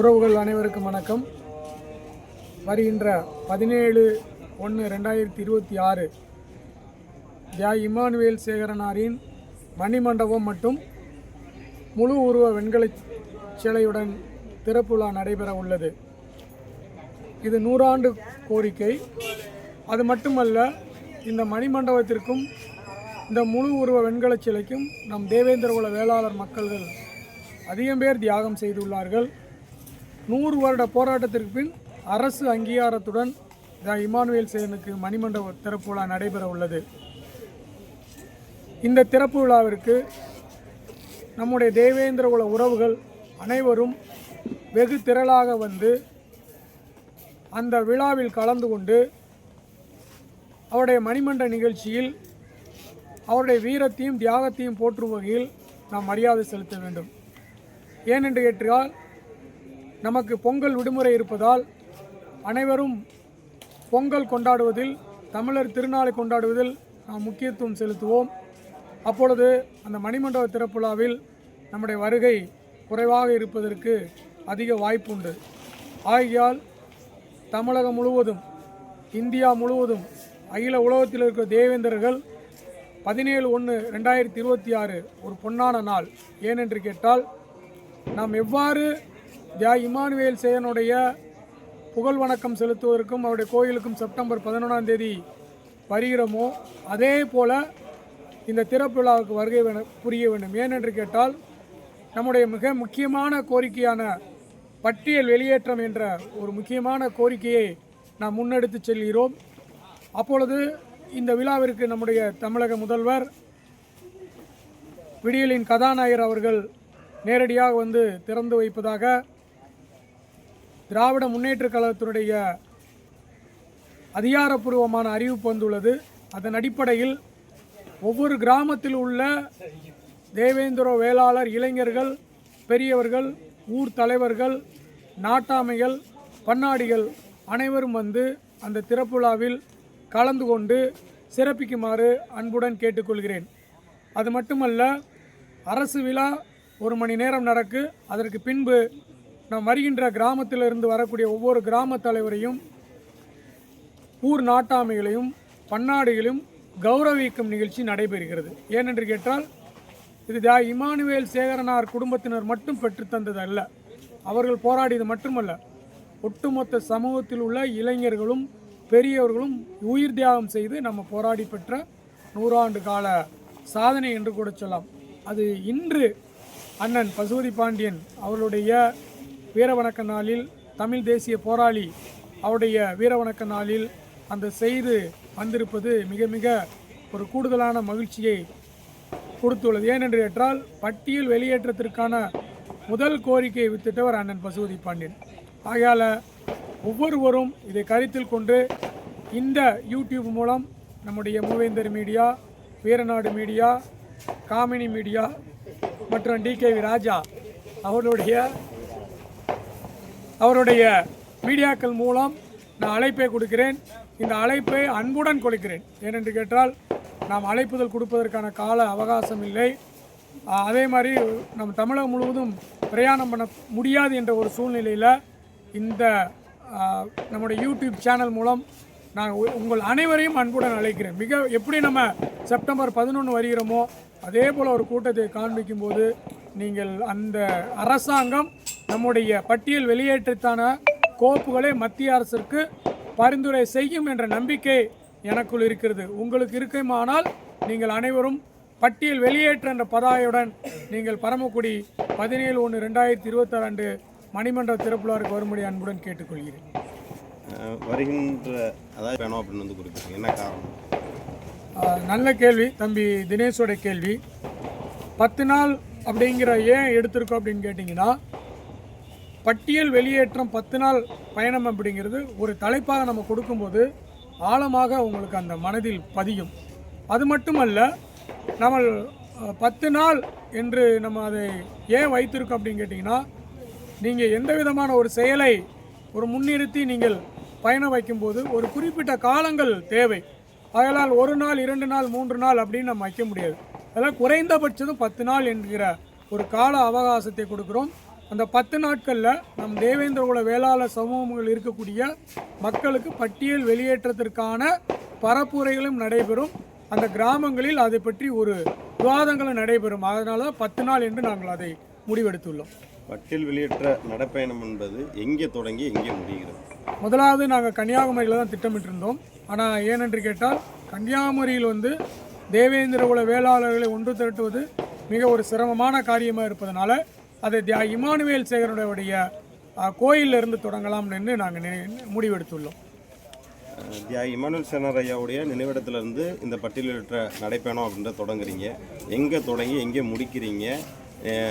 உறவுகள் அனைவருக்கும் வணக்கம். வருகின்ற பதினேழு ஒன்று ரெண்டாயிரத்தி இருபத்தி ஆறு தியாய் இமானுவேல் சேகரனாரின் மணிமண்டபம் மற்றும் முழு உருவ வெண்கல சிலையுடன் திறப்பு விழா நடைபெற உள்ளது. இது நூறாண்டு கோரிக்கை. அது மட்டுமல்ல இந்த மணிமண்டபத்திற்கும் இந்த முழு உருவ வெண்கல சிலைக்கும் நம் தேவேந்திர குல வேளாளர் மக்கள்கள் அதிகம் பேர் தியாகம் செய்துள்ளார்கள். நூறு வருட போராட்டத்திற்கு பின் அரசு அங்கீகாரத்துடன் த இமானுவேல் சேனுக்கு மணிமண்டப திறப்பு விழா நடைபெற உள்ளது. இந்த திறப்பு விழாவிற்கு நம்முடைய தேவேந்திர குல உறவுகள் அனைவரும் வெகு திரளாக வந்து அந்த விழாவில் கலந்து கொண்டு அவருடைய மணிமண்ட நிகழ்ச்சியில் அவருடைய வீரத்தையும் தியாகத்தையும் போற்றும் வகையில் நாம் மரியாதை செலுத்த வேண்டும். ஏனென்று கேட்டால் நமக்கு பொங்கல் விடுமுறை இருப்பதால் அனைவரும் பொங்கல் கொண்டாடுவதில் தமிழர் திருநாளை கொண்டாடுவதில் நாம் முக்கியத்துவம் செலுத்துவோம். அப்பொழுது அந்த மணிமண்டப திறப்புலாவில் நம்முடைய வருகை குறைவாக இருப்பதற்கு அதிக வாய்ப்புண்டு. ஆகையால் தமிழகம் முழுவதும் இந்தியா முழுவதும் அகில உலகத்தில் இருக்கிற தேவேந்தர்கள் பதினேழு ஒன்று ரெண்டாயிரத்தி இருபத்தி ஆறு ஒரு பொன்னான நாள். ஏனென்று கேட்டால் நாம் எவ்வாறு தியா இமானுவேல் சேகனுடைய புகழ் வணக்கம் செலுத்துவதற்கும் அவருடைய கோயிலுக்கும் செப்டம்பர் பதினொன்றாம் தேதி வருகிறோமோ அதே போல இந்த திறப்பு விழாவுக்கு வருகை வேணும் புரிய வேண்டும். ஏனென்று கேட்டால் நம்முடைய மிக முக்கியமான கோரிக்கையான பட்டியல் வெளியேற்றம் என்ற ஒரு முக்கியமான கோரிக்கையை நாம் முன்னெடுத்து செல்கிறோம். அப்பொழுது இந்த விழாவிற்கு நம்முடைய தமிழக முதல்வர் விடியலின் கதாநாயகர் அவர்கள் நேரடியாக வந்து திறந்து வைப்பதாக திராவிட முன்னேற்றக் கழகத்தினுடைய அதிகாரப்பூர்வமான அறிவிப்பு வந்துள்ளது. அதன் அடிப்படையில் ஒவ்வொரு கிராமத்தில் உள்ள தேவேந்திர வேளாளர் இளைஞர்கள் பெரியவர்கள் ஊர் தலைவர்கள் நாட்டாமைகள் பன்னாடிகள் அனைவரும் வந்து அந்த திறப்புழாவில் கலந்து கொண்டு சிறப்பிக்குமாறு அன்புடன் கேட்டுக்கொள்கிறேன். அது மட்டுமல்ல அரசு விழா ஒரு மணி நேரம் நடக்கு. அதற்கு பின்பு நாம் வருகின்ற கிராமத்திலிருந்து வரக்கூடிய ஒவ்வொரு கிராம தலைவரையும் ஊர் நாட்டாமைகளையும் பன்னாடுகளையும் கௌரவிக்கும் நிகழ்ச்சி நடைபெறுகிறது. ஏனென்று கேட்டால் இது தா இமானுவேல் சேகரனார் குடும்பத்தினர் மட்டும் பெற்றுத்தந்தது அல்ல அவர்கள் போராடியது மட்டுமல்ல. ஒட்டுமொத்த சமூகத்தில் உள்ள இளைஞர்களும் பெரியவர்களும் உயிர் தியாகம் செய்து நம்ம போராடி பெற்ற நூறாண்டு கால சாதனை என்று கூட சொல்லலாம். அது இன்று அண்ணன் பசுபதி பாண்டியன் அவர்களுடைய வீரவணக்க நாளில் தமிழ் தேசிய போராளி அவருடைய வீரவணக்க நாளில் அந்த செய்து வந்திருப்பது மிக மிக ஒரு கூடுதலான மகிழ்ச்சியை கொடுத்துள்ளது. ஏனென்று என்றால் பட்டியல் வெளியேற்றத்திற்கான முதல் கோரிக்கையை வித்திட்டவர் அண்ணன் பசுபதி பாண்டியன். ஆகையால் ஒவ்வொருவரும் இதை கருத்தில் கொண்டு இந்த யூடியூப் மூலம் நம்முடைய Moovendar media Veeranadu media Kamini media மற்றும் டிகேவி ராஜா அவர்களுடைய அவருடைய மீடியாக்கள் மூலம் நான் அழைப்பை கொடுக்கிறேன். இந்த அழைப்பை அன்புடன் கொடுக்கிறேன். ஏனென்று கேட்டால் நாம் அழைப்புதல் கொடுப்பதற்கான கால அவகாசம் இல்லை. அதே மாதிரி நம் தமிழகம் முழுவதும் பிரயாணம் பண்ண முடியாது என்ற ஒரு சூழ்நிலையில் இந்த நம்முடைய யூடியூப் சேனல் மூலம் நான் உங்கள் அனைவரையும் அன்புடன் அழைக்கிறேன். மிக எப்படி நம்ம செப்டம்பர் பதினொன்று வருகிறோமோ அதே போல் ஒரு கூட்டத்தை காண்பிக்கும் போது நீங்கள் அந்த அரசாங்கம் நம்முடைய பட்டியல் வெளியேற்றத்தான கோப்புகளை மத்திய அரசிற்கு பரிந்துரை செய்யும் என்ற நம்பிக்கை எனக்குள் இருக்கிறது. உங்களுக்கு இருக்குமானால் நீங்கள் அனைவரும் பட்டியல் வெளியேற்ற என்ற பதாயுடன் நீங்கள் பரமக்குடி பதினேழு ஒன்று ரெண்டாயிரத்தி இருபத்தாறு ஆண்டு மணிமன்ற திறப்புலாருக்கு வரும்படி அன்புடன் கேட்டுக்கொள்கிறேன். வருகின்ற அதாவது வேணும் அப்படின்னு வந்து குறிப்பிட்டீங்க என்ன காரணம்? நல்ல கேள்வி. தம்பி தினேஷோட கேள்வி. பத்து நாள் அப்படிங்கிற ஏன் எடுத்திருக்கோம் அப்படின்னு கேட்டிங்கன்னா பட்டியல் வெளியேற்றம் பத்து நாள் பயணம் அப்படிங்கிறது ஒரு தலைப்பாக நம்ம கொடுக்கும்போது ஆழமாக உங்களுக்கு அந்த மனதில் பதியும். அது மட்டுமல்ல நம்ம பத்து நாள் என்று நம்ம அதை ஏன் வைத்திருக்கோம் அப்படின்னு கேட்டிங்கன்னா நீங்கள் எந்த விதமான ஒரு செயலை ஒரு முன்னிறுத்தி நீங்கள் பயணம் வைக்கும்போது ஒரு குறிப்பிட்ட காலங்கள் தேவை. அதனால் ஒரு நாள் இரண்டு நாள் மூன்று நாள் அப்படின்னு நம்ம வைக்க முடியாது. அதனால் குறைந்தபட்சம் பத்து நாள் என்கிற ஒரு கால அவகாசத்தை கொடுக்குறோம். அந்த பத்து நாட்களில் நம் தேவேந்திரகுல வேளாளர் சமூகங்கள் இருக்கக்கூடிய மக்களுக்கு பட்டியல் வெளியேற்றத்திற்கான பரப்புரைகளும் நடைபெறும். அந்த கிராமங்களில் அதை பற்றி ஒரு விவாதங்களும் நடைபெறும். அதனால தான் பத்து நாள் என்று நாங்கள் அதை முடிவெடுத்துள்ளோம். பட்டியல் வெளியேற்ற நடைப்பயணம் என்பது எங்கே தொடங்கி எங்கே முடிகிறது? முதலாவது நாங்கள் கன்னியாகுமரியில் தான் திட்டமிட்டிருந்தோம். ஆனால் ஏனென்று கேட்டால் கன்னியாகுமரியில் வந்து தேவேந்திரகுல வேளாளர்களை ஒன்று திரட்டுவது மிக ஒரு சிரமமான காரியமாக இருப்பதனால அதை தியா இமானுவேல் சேகரனுடைய அஹ், கோயில்ல இருந்து தொடங்கலாம் என்று நாங்கள் நினை- முடிவெடுத்துள்ளோம். தியாகி இமானுவல் சேனர் ஐயாவுடைய நினைவிடத்திலிருந்து இந்த பட்டியல் வெளியேற்ற நடைப்பயணம் அப்படின்றத தொடங்குறீங்க. எங்கே தொடங்கி எங்கே முடிக்கிறீங்க?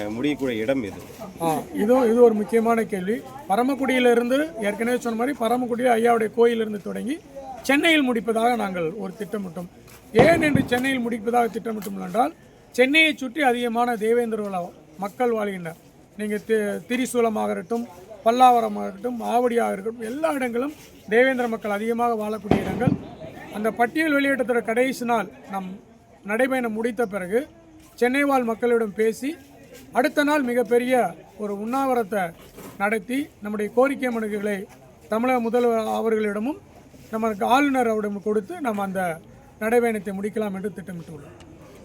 முடியக்கூடிய இடம் எது? ஆ இதுவும் இது ஒரு முக்கியமான கேள்வி. பரமக்குடியிலிருந்து ஏற்கனவே சொன்ன மாதிரி பரமக்குடியில் ஐயாவுடைய கோயிலிருந்து தொடங்கி சென்னையில் முடிப்பதாக நாங்கள் ஒரு திட்டமிட்டோம். ஏன் என்று சென்னையில் முடிப்பதாக திட்டமிட்டோம் என்றால் சென்னையை சுற்றி அதிகமான தேவேந்திர மக்கள் வாழ்கின்றனர். நீங்கள் தி திரிசூலமாக இருக்கட்டும் பல்லாவரமாக இருக்கட்டும் ஆவடியாக இருக்கட்டும் எல்லா இடங்களும் தேவேந்திர மக்கள் அதிகமாக வாழக்கூடிய இடங்கள். அந்த பட்டியல் வெளியேற்றத்தோட கடைசி நாள் நம் நடைபயணம் முடித்த பிறகு சென்னை வாழ் மக்களிடம் பேசி அடுத்த நாள் மிகப்பெரிய ஒரு உண்ணாவிரத்தை நடத்தி நம்முடைய கோரிக்கை மனுக்களை தமிழக முதல்வர் அவர்களிடமும் நமக்கு ஆளுநர் அவரிடம் கொடுத்து நம்ம அந்த நடைபயணத்தை முடிக்கலாம் என்று திட்டமிட்டுள்ளோம்.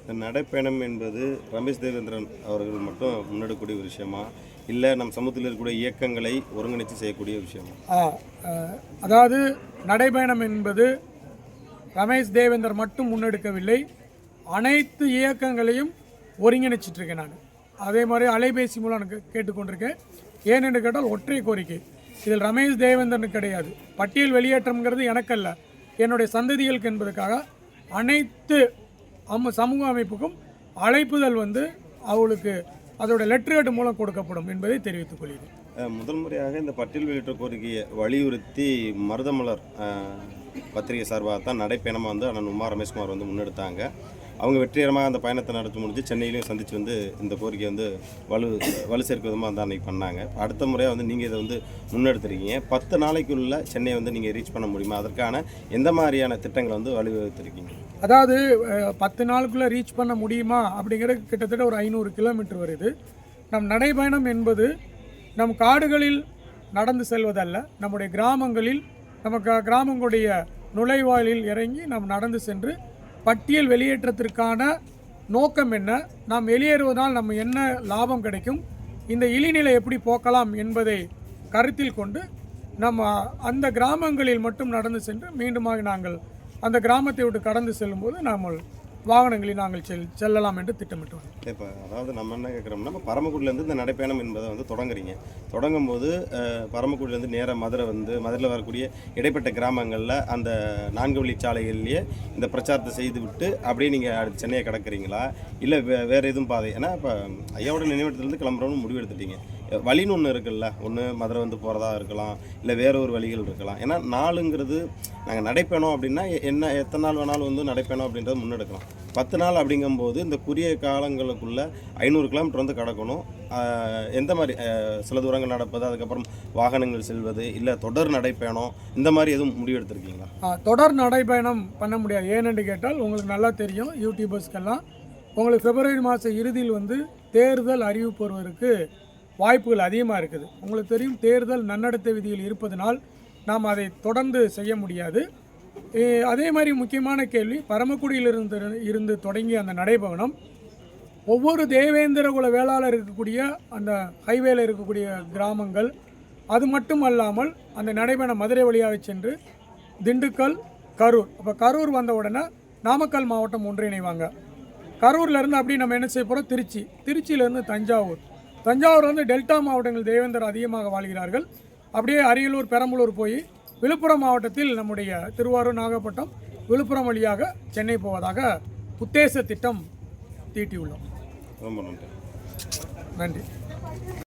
இந்த நடைப்பயணம் என்பது ரமேஷ் தேவேந்திரன் அவர்கள் மட்டும் முன்னெடுக்கக்கூடிய ஒரு விஷயமா? இல்லை நம் சமூகத்தில் இருக்கக்கூடிய இயக்கங்களை ஒருங்கிணைத்து செய்யக்கூடிய விஷயமா? அதாவது நடைப்பயணம் என்பது ரமேஷ் தேவேந்தர் மட்டும் முன்னெடுக்கவில்லை அனைத்து இயக்கங்களையும் ஒருங்கிணைச்சிட்ருக்கேன் நான். அதே மாதிரி அலைபேசி மூலம் எனக்கு கேட்டுக்கொண்டிருக்கேன். ஏனென்று கேட்டால் ஒற்றை கோரிக்கை. இதில் ரமேஷ் தேவேந்திரனுக்கு கிடையாது. பட்டியல் வெளியேற்றம்ங்கிறது எனக்கல்ல. என்னுடைய சந்ததிகளுக்கு என்பதற்காக அனைத்து அம்ம சமூக அமைப்புக்கும் அழைப்புதல் வந்து அவளுக்கு அதோட லெட்டர்ஹெட் மூலம் கொடுக்கப்படும் என்பதை தெரிவித்துக் கொள்கிறேன். முதல் முறையாக இந்த பட்டியல் வெளியேற்ற கோரிக்கையை வலியுறுத்தி மருதமலர் பத்திரிகை சார்பாக தான் நடைப்பயணமாக வந்து அண்ணன் உமா ரமேஷ்குமார் வந்து முன்னெடுத்தாங்க. அவங்க வெற்றிகரமாக அந்த பயணத்தை நடத்தி முடிஞ்சு சென்னையிலையும் சந்தித்து வந்து இந்த கோரிக்கையை வந்து வலு வலு சேர்க்க விதமாக வந்து அன்னைக்கு பண்ணாங்க. அடுத்த முறையாக வந்து நீங்கள் இதை வந்து முன்னெடுத்துருக்கீங்க. பத்து நாளைக்குள்ள சென்னையை வந்து நீங்கள் ரீச் பண்ண முடியுமா? அதற்கான எந்த மாதிரியான திட்டங்களை வந்து வழிவகுத்திருக்கீங்க அதாவது பத்து நாளுக்குள்ளே ரீச் பண்ண முடியுமா? அப்படிங்கிறது கிட்டத்தட்ட ஒரு ஐநூறு கிலோமீட்டர் வருது. நம் நடைபயணம் என்பது நம் காடுகளில் நடந்து செல்வதல்ல நம்முடைய கிராமங்களில் நமக்கு கிராமங்களுடைய நுழைவாயிலில் இறங்கி நாம் நடந்து சென்று பட்டியல் வெளியேற்றத்திற்கான நோக்கம் என்ன? நாம் வெளியேறுவதால் நம்ம என்ன லாபம் கிடைக்கும்? இந்த இழிநிலை எப்படி போக்கலாம் என்பதை கருத்தில் கொண்டு நம்ம அந்த கிராமங்களில் மட்டும் நடந்து சென்று மீண்டுமாக நாங்கள் அந்த கிராமத்தை விட்டு கடந்து செல்லும்போது நாம் வாகனங்களில் நாங்கள் செல் செல்லலாம் என்று திட்டமிட்டோம். இப்போ அதாவது நம்ம என்ன கேட்குறோம்னா இப்போ பரமக்குடியிலேருந்து இந்த நடைப்பயணம் என்பதை வந்து தொடங்குறீங்க. தொடங்கும் போது பரமக்குடியிலேருந்து நேராக மதுரை வந்து மதுரையில் வரக்கூடிய இடைப்பட்ட கிராமங்களில் அந்த நான்கு வழிச்சாலைகள்லேயே இந்த பிரச்சாரத்தை செய்து விட்டு அப்படியே நீங்கள் அடுத்து சென்னையை கிடக்குறீங்களா? இல்லை வே வேறு எதுவும் பாதை? ஏன்னா இப்போ ஐயாவோட நினைவிடத்துலேருந்து கிளம்புறோம்னு முடிவு எடுத்துட்டீங்க. வழின்னு ஒன்று இருக்குல்ல. ஒன்று மதுரை வந்து போகிறதா இருக்கலாம் இல்லை வேற ஒரு வழிகள் இருக்கலாம். ஏன்னா நாளுங்கிறது நாங்கள் நடைப்பயணம் அப்படின்னா என்ன எத்தனை நாள் வேணாலும் வந்து நடைப்பயணம் அப்படின்றத முன்னெடுக்கலாம். பத்து நாள் அப்படிங்கும்போது இந்த குறுகிய காலங்களுக்குள்ளே ஐநூறு கிலோமீட்டர் வந்து கடக்கணும். எந்த மாதிரி சில தூரங்கள் நடப்பது அதுக்கப்புறம் வாகனங்கள் செல்வது இல்லை தொடர் நடைப்பயணம் இந்த மாதிரி எதுவும் முடிவெடுத்திருக்கீங்களா தொடர் நடைப்பயணம் பண்ண முடியாது. ஏனென்று கேட்டால் உங்களுக்கு நல்லா தெரியும் யூடியூபர்ஸ்க்கெல்லாம். உங்களுக்கு பிப்ரவரி மாத இறுதியில் வந்து தேர்தல் அறிவிப்பு வருவதற்கு வாய்ப்புகள் அதிகமாக இருக்குது. உங்களுக்கு தெரியும் தேர்தல் நன்னடத்தை விதியில் இருப்பதனால் நாம் அதை தொடர்ந்து செய்ய முடியாது. அதே மாதிரி முக்கியமான கேள்வி பரமக்குடியிலிருந்து இருந்து தொடங்கிய அந்த நடைபவனம் ஒவ்வொரு தேவேந்திர குல வேளாளர் இருக்கக்கூடிய அந்த ஹைவேல இருக்கக்கூடிய கிராமங்கள் அது மட்டும் அல்லாமல் அந்த நடைபயணம் மதுரை வழியாக சென்று திண்டுக்கல் கரூர் அப்போ கரூர் வந்த உடனே நாமக்கல் மாவட்டம் ஒன்றிணைவாங்க. கரூர்லேருந்து அப்படி அப்படியே நம்ம என்ன செய்ய போகிறோம் திருச்சி. திருச்சியிலேருந்து தஞ்சாவூர். தஞ்சாவூர் வந்து டெல்டா மாவட்டங்கள் தேவேந்தர் அதிகமாக வாழ்கிறார்கள். அப்படியே அரியலூர் பெரம்பலூர் போய் விழுப்புரம் மாவட்டத்தில் நம்முடைய திருவாரூர் நாகப்பட்டினம் விழுப்புரம் வழியாக சென்னை போவதாக உத்தேச திட்டம் தீட்டியுள்ளோம். ரொம்ப நன்றி. நன்றி.